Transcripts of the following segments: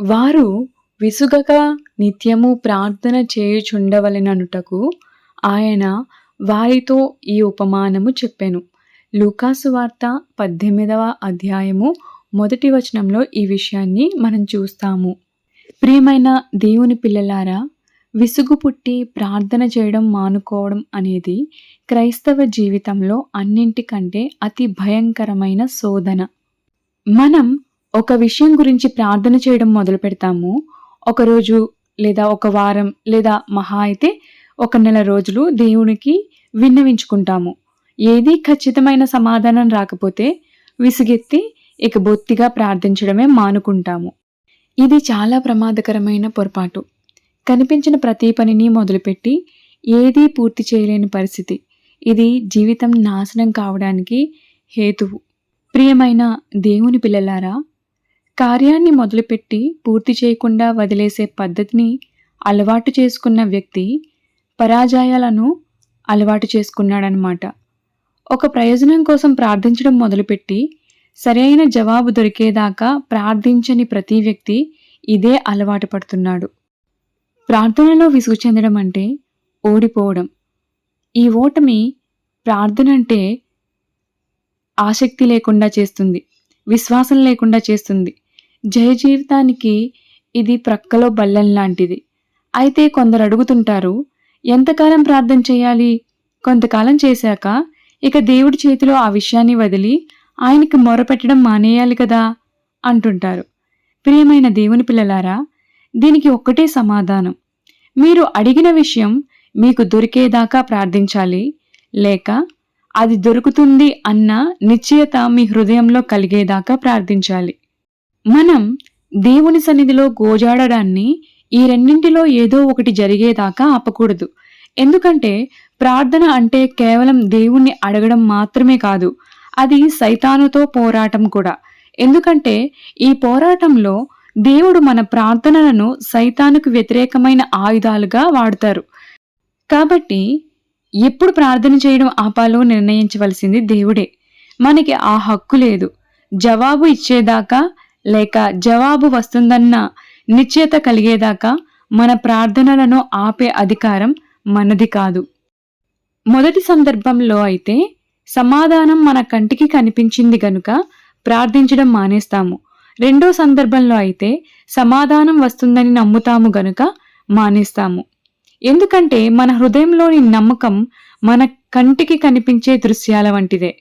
వారు విసుగక నిత్యము ప్రార్థన చేయుచుండవలెననుటకు ఆయన వారితో ఈ ఉపమానము చెప్పాను. లూకాసు వార్త పద్దెనిమిదవ అధ్యాయము మొదటి వచనంలో ఈ విషయాన్ని మనం చూస్తాము. ప్రియమైన దేవుని పిల్లలారా విసుగు పుట్టి ప్రార్థన చేయడం మానుకోవడం అనేది క్రైస్తవ జీవితంలో అన్నింటికంటే అతి భయంకరమైన శోధన. మనం ఒక విషయం గురించి ప్రార్థన చేయడం మొదలు పెడతాము. ఒకరోజు లేదా ఒక వారం లేదా మహా అయితే ఒక నెల రోజులు దేవునికి విన్నవించుకుంటాము. ఏది ఖచ్చితమైన సమాధానం రాకపోతే విసుగెత్తి ఇక బొత్తిగా ప్రార్థించడమే మానుకుంటాము. ఇది చాలా ప్రమాదకరమైన పొరపాటు. కనిపించిన ప్రతి పనిని మొదలుపెట్టి ఏదీ పూర్తి చేయలేని పరిస్థితి. ఇది జీవితం నాశనం కావడానికి హేతువు. ప్రియమైన దేవుని పిల్లలారా కార్యాన్ని మొదలుపెట్టి పూర్తి చేయకుండా వదిలేసే పద్ధతిని అలవాటు చేసుకున్న వ్యక్తి పరాజయాలను అలవాటు చేసుకున్నాడనమాట ఒక ప్రయోజనం కోసం ప్రార్థించడం మొదలుపెట్టి సరైన జవాబు దొరికేదాకా ప్రార్థించని ప్రతి వ్యక్తి ఇదే అలవాటు పడుతున్నాడు. ప్రార్థనలో విసుగు చెందడం అంటే ఓడిపోవడం. ఈ ఓటమి ప్రార్థన అంటే ఆసక్తి లేకుండా చేస్తుంది విశ్వాసం లేకుండా చేస్తుంది. జయ జీవితానికి ఇది ప్రక్కలో బల్లెం లాంటిది. అయితే కొందరు అడుగుతుంటారు ఎంతకాలం ప్రార్థన చేయాలి? కొంతకాలం చేశాక ఇక దేవుడి చేతిలో ఆ విషయాన్ని వదిలి ఆయనకి మొరపెట్టడం మానేయాలి కదా అంటుంటారు. ప్రియమైన దేవుని పిల్లలారా దీనికి ఒక్కటే సమాధానం. మీరు అడిగిన విషయం మీకు దొరికేదాకా ప్రార్థించాలి. లేక అది దొరుకుతుంది అన్న నిశ్చయత మీ హృదయంలో కలిగేదాకా ప్రార్థించాలి. మనం దేవుని సన్నిధిలో గోజాడడాన్ని ఈ రెండింటిలో ఏదో ఒకటి జరిగేదాకా ఆపకూడదు. ఎందుకంటే ప్రార్థన అంటే కేవలం దేవుణ్ణి అడగడం మాత్రమే కాదు అది సైతానుతో పోరాటం కూడా. ఎందుకంటే ఈ పోరాటంలో దేవుడు మన ప్రార్థనలను సైతానుకు వ్యతిరేకమైన ఆయుధాలుగా వాడతారు. కాబట్టి ఎప్పుడు ప్రార్థన చేయడం ఆపాలో నిర్ణయించవలసింది దేవుడే. మనకి ఆ హక్కు లేదు. జవాబు ఇచ్చేదాకా లేక జవాబు వస్తుందన్న నిశ్చయత కలిగేదాకా మన ప్రార్థనలను ఆపే అధికారం మనది కాదు. మొదటి సందర్భంలో అయితే సమాధానం మన కంటికి కనిపించింది గనుక ప్రార్థించడం మానేస్తాము. రెండో సందర్భంలో అయితే సమాధానం వస్తుందని నమ్ముతాము గనుక మానేస్తాము. ఎందుకంటే మన హృదయంలోని నమ్మకం మన కంటికి కనిపించే దృశ్యాల వంటిదే.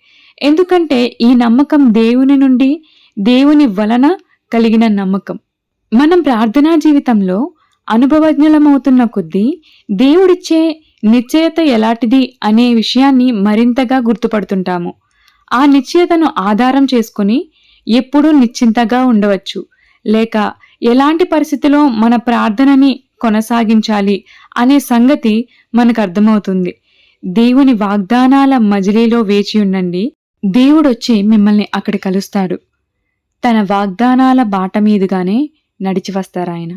ఎందుకంటే ఈ నమ్మకం దేవుని నుండి దేవుని వలన కలిగిన నమ్మకం. మనం ప్రార్థనా జీవితంలో అనుభవజ్ఞలమవుతున్న కొద్దీ దేవుడిచ్చే నిశ్చయత ఎలాంటిది అనే విషయాన్ని మరింతగా గుర్తుపడుతుంటాము. ఆ నిశ్చయతను ఆధారం చేసుకుని ఎప్పుడూ నిశ్చింతగా ఉండవచ్చు. లేక ఎలాంటి పరిస్థితిలో మన ప్రార్థనని కొనసాగించాలి అనే సంగతి మనకు అర్థమవుతుంది. దేవుని వాగ్దానాల మజిలీలో వేచి ఉండండి. దేవుడొచ్చి మిమ్మల్ని అక్కడ కలుస్తాడు. తన వాగ్దానాల బాట మీదుగానే నడిచి వస్తారాయన